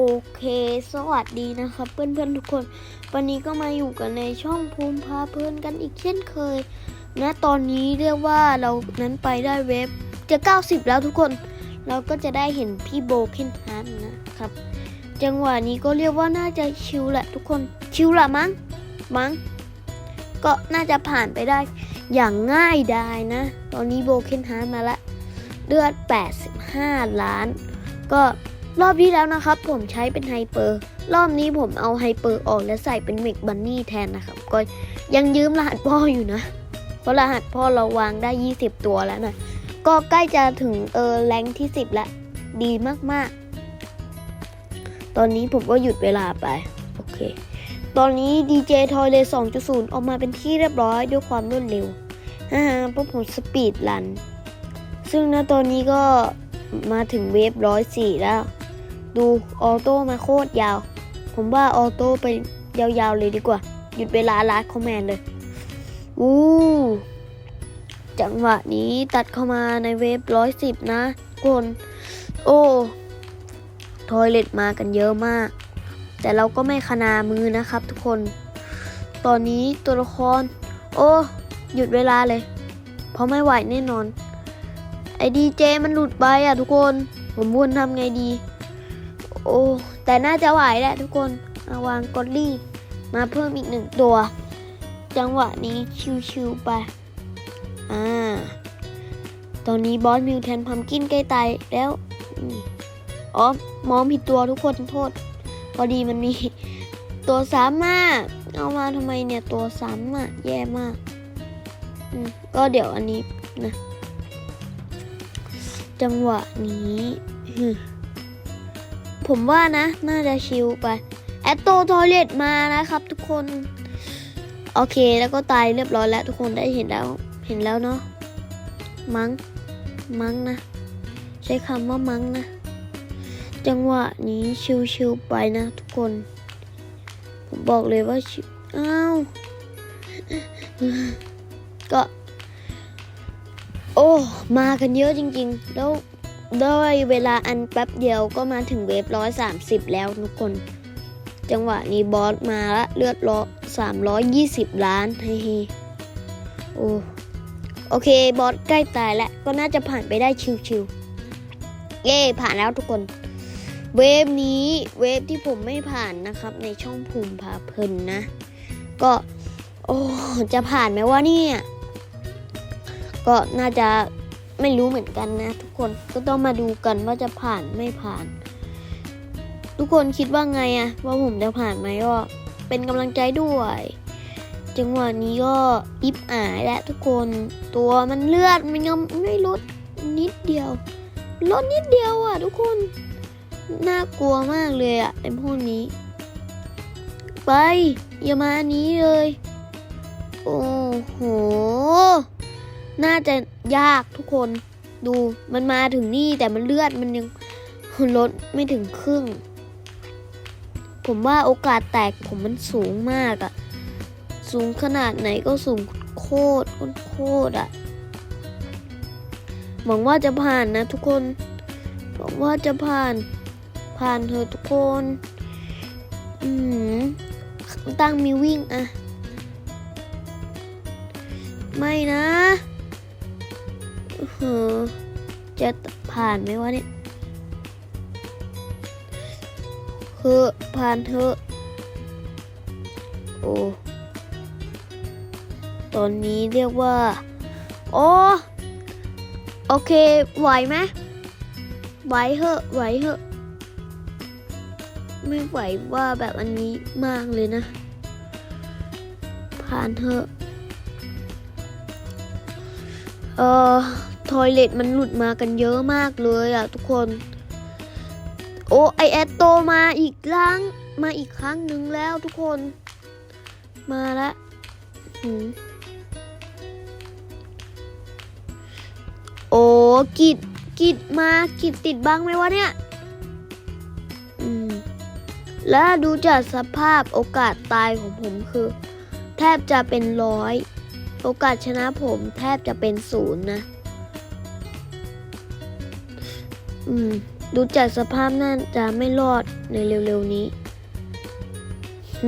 โอเค สวัสดีนะครับ เพื่อนๆทุกคน วันนี้ก็มาอยู่กันในช่องภูมิพาเพลินกันอีกเช่นเคย นะตอนนี้เรียกว่าเรานั้นไปได้เว็บจะ 90 แล้วทุกคน เราก็จะได้เห็นพี่โบเคนฮาร์นะครับ จังหวะนี้ก็เรียกว่าน่าจะชิลแหละทุกคน ชิลละมั้ง มั้ง ก็น่าจะผ่านไปได้อย่างง่ายดายนะ ตอนนี้โบเคนฮาร์มาละ เลือด 85 ล้าน ก็ รอบที่แล้วนะครับ ผมใช้เป็นไฮเปอร์ รอบนี้ผมเอาไฮเปอร์ออกและใส่เป็นเมกบันนี่แทนนะครับ ก็ยังยืมรหัสพ่ออยู่นะ เพราะรหัสพ่อเราวางได้ 20 ตัวแล้วนะ ก็ใกล้จะถึงเออแรงที่ 10 แล้ว ดีมากๆ ตอนนี้ผมก็หยุดเวลาไป โอเค ตอนนี้ DJ t o y l e 2.0 ออกมาเป็นที่เรียบร้อยด้วยความรวดเร็วฮ่าเพราะผมสปีดรัน ซึ่งณตอนนี้ก็มาถึงเวฟร้อยสี่แล้ว ดูออโต้มาโคตรยาว ผมว่าออโต้ไปยาวๆเลยดีกว่า หยุดเวลาลาดคอมแมนเลยอู้จังหวะนี้ตัดเข้ามาในเวฟร้อยสิบนะทุกคนโอ้ทอยเล็ตมากันเยอะมาก แต่เราก็ไม่ขนามือนะครับทุกคน ตอนนี้ตัวละคร โอ้หยุดเวลาเลย เพราะไม่ไหวแน่นอน ไอดีเจมันหลุดไปอะทุกคน ผมวนทำไงดี โอ้ แต่น่าจะไหวแหละทุกคนมาวางกอดลี่ มาเพิ่มอีกหนึ่งตัว จังหวะนี้ชิวๆไป อ่า ตอนนี้บอสมิวแทนพัมกินใกล้ตายแล้วอ๋อ มองผิดตัวทุกคนโทษ พอดีมันมีตัวซ้ำมาเอามาทำไมเนี่ยตัวซ้ำอะแย่มากอืมก็เดี๋ยวอันนี้นะ จังหวะนี้ ผมว่านะ น่าจะชิลไป แอตโตทอยเลตมานะครับทุกคน โอเคแล้วก็ตายเรียบร้อยแล้วทุกคนได้เห็นแล้ว เห็นแล้วเนาะ มัง้ง มั้งนะ ใช้คำว่ามั้งนะ จังหวะนี้ชิลๆไปนะทุกคน ผมบอกเลยว่าชิวอ้าว ก็ โอ้ มากันเยอะจริงๆ แล้ว ด้วยเวลาอันแป๊บเดียวก็มาถึงเวฟร้อยสามสิบแล้วทุกคน จังหวะนี้บอสมาละเลือดร้อสามร้อยยี่สิบล้านเฮ้ยโอ้โอเคบอสใกล้ตายแล้วก็น่าจะผ่านไปได้ชิวๆเย่ผ่านแล้วทุกคน เวฟนี้เวฟที่ผมไม่ผ่านนะครับ ในช่องภูมิพาเพลินนะ ก็ โอ้จะผ่านไหมวะเนี่ย ก็น่าจะ ไม่รู้เหมือนกันนะ ทุกคนก็ต้องมาดูกันว่าจะผ่านไม่ผ่าน ทุกคนคิดว่าไงอะว่าผมจะผ่านไหมก็เป็นกำลังใจด้วย จังหวะนี้ก็อิบอายและทุกคนตัวมันเลือดมันยังไม่ลดนิดเดียวลดนิดเดียวอะทุกคนน่ากลัวมากเลยอะไอ้พวกนี้ ไปอย่ามาอันนี้เลย โอ้โห น่าจะยากทุกคนดูมันมาถึงนี่แต่มันเลือดมันยังลดไม่ถึงครึ่ง ผมว่าโอกาสแตกผมมันสูงมากอะสูงขนาดไหนก็สูงโคตรโคตรอะหวังว่าจะผ่านนะทุกคนหวังว่าจะผ่านผ่านเธอทุกคน อืมตั้งมีวิ่งอะไม่นะ เออจะผ่านไหมวะเนี่ยเฮ้อผ่านเถอะโอ้ตอนนี้เรียกว่า โอ้ โอเค ไหวไหมไหวเหอะ ไหวเหอะ ไม่ไหวว่าแบบอันนี้มากเลยนะ ผ่านเถอะ เอ่อทอยเลตมันหลุดมากันเยอะมากเลยอะทุกคน โอ้ไอแอตโตมาอีกครั้งมาอีกครั้งหนึ่งแล้วทุกคน มาละโอ้กิดกิดมากิดติดบ้างไหมวะเนี่ยและดูจากสภาพโอกาสตายของผมคือ แทบจะเป็นร้อย โอกาสชนะผมแทบจะเป็นศูนย์นะ อืม ดูจากสภาพน่าจะไม่รอดในเร็วๆนี้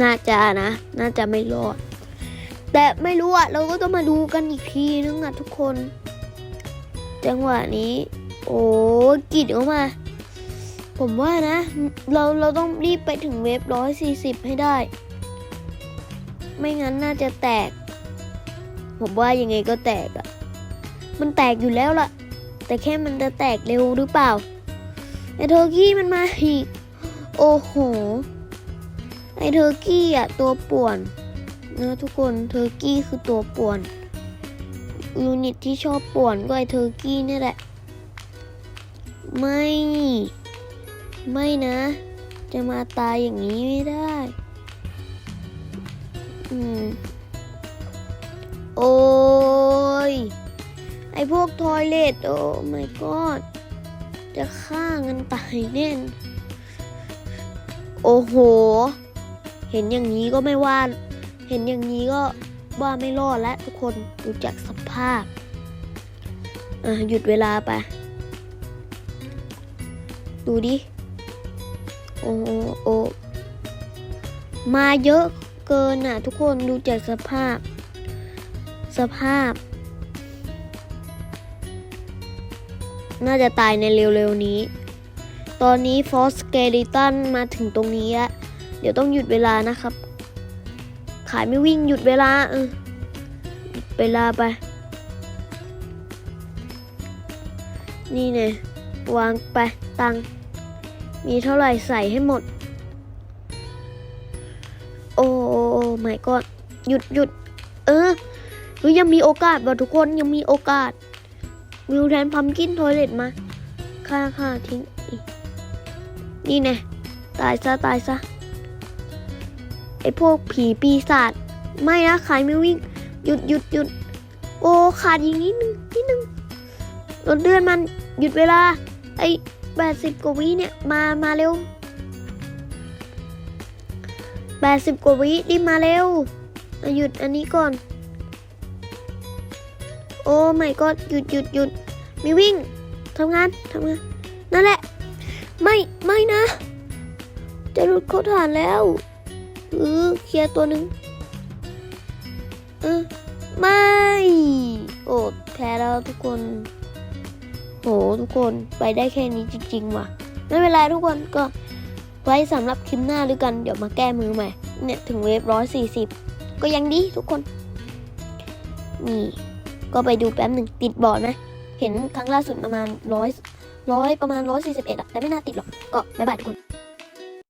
น่าจะนะ น่าจะไม่รอด แต่ไม่รู้อะเราก็ต้องมาดูกันอีกทีนึงอะทุกคน จังหวะนี้ โอ้กรีดออกมา ผมว่านะ เราเราต้องรีบไปถึงเวฟร้อยสี่สิบให้ได้ ไม่งั้นน่าจะแตก ผมว่ายังไงก็แตกอะมันแตกอยู่แล้วล่ะ แต่แค่มันจะแตกเร็วหรือเปล่าไอเทอร์กี้มันมาอีก โอ้โห ไอเทอร์กี้อะตัวป่วนนะทุกคนเทอร์กี้คือตัวป่วนยูนิตที่ชอบป่วนก็ไอเทอร์กี้นี่แหละ ไม่ ไม่นะ จะมาตายอย่างนี้ไม่ได้ อืม โอ้ย ไอพวกทอยเลตโอ้ my god จะฆ่ากันตายแน่น โอ้โห เห็นอย่างนี้ก็ไม่ว่า เห็นอย่างนี้ก็ว่าไม่รอดแล้วทุกคนดูจากสภาพ อะ หยุดเวลาไป ดูดิ โอ้โอ้มาเยอะเกินอะ ทุกคนดูจากสภาพ สภาพ น่าจะตายในเร็วๆนี้ ตอนนี้ฟอสเกลิตันมาถึงตรงนี้แล้วเดี๋ยวต้องหยุดเวลานะครับ ขายไม่วิ่งหยุดเวลาเออเวลาไป นี่เนี่ยวางไปตัง มีเท่าไหร่ใส่ให้หมด โอ้ไม่ก็หยุดหยุดเออ เฮ้ยยังมีโอกาสว่ะทุกคนยังมีโอกาสวิวแทนพัมกินทอยเลตมาค่าค่าทิ้งนี่แน่ตายซะตายซะไอพวกผีปีศาจไม่นะขายไม่วิ่งหยุดหยุดหยุดโอ้ขาดอีกนิดนึงนิดนึงลดเดือนมันหยุดเวลา ไอแปดสิบกว่าวิเนี่ยมามาเร็วแปดสิบกว่าวิรีบมาเร็วหยุดอันนี้ก่อน อ้ไม่ก็หยุดหยุดหยุดมีวิ่งทำงานทำงาน นั่นแหละ ไม่ไม่นะ จะหลุดเขาฐานแล้วเออเคลียร์ตัวหนึ่งเออไม่ โอ้แพ้แล้วทุกคน โหทุกคนไปได้แค่นี้จริงๆว่ะไม่เป็นไรทุกคนก็ไว้สำหรับคลิปหน้าด้วยกัน เดี๋ยวมาแก้มือใหม่ เนี่ย ถึงเวฟร้อยสี่สิบก็ยังดีทุกคน นี่ ก็ไปดูแป๊บหนึ่งติดบอร์ดไหมเห็นครั้งล่าสุดประมาณร้อยร้อยประมาณร้อยสี่สิบเอ็ดอะแต่ไม่น่าติดหรอก ก็บ๊ายบายทุกคน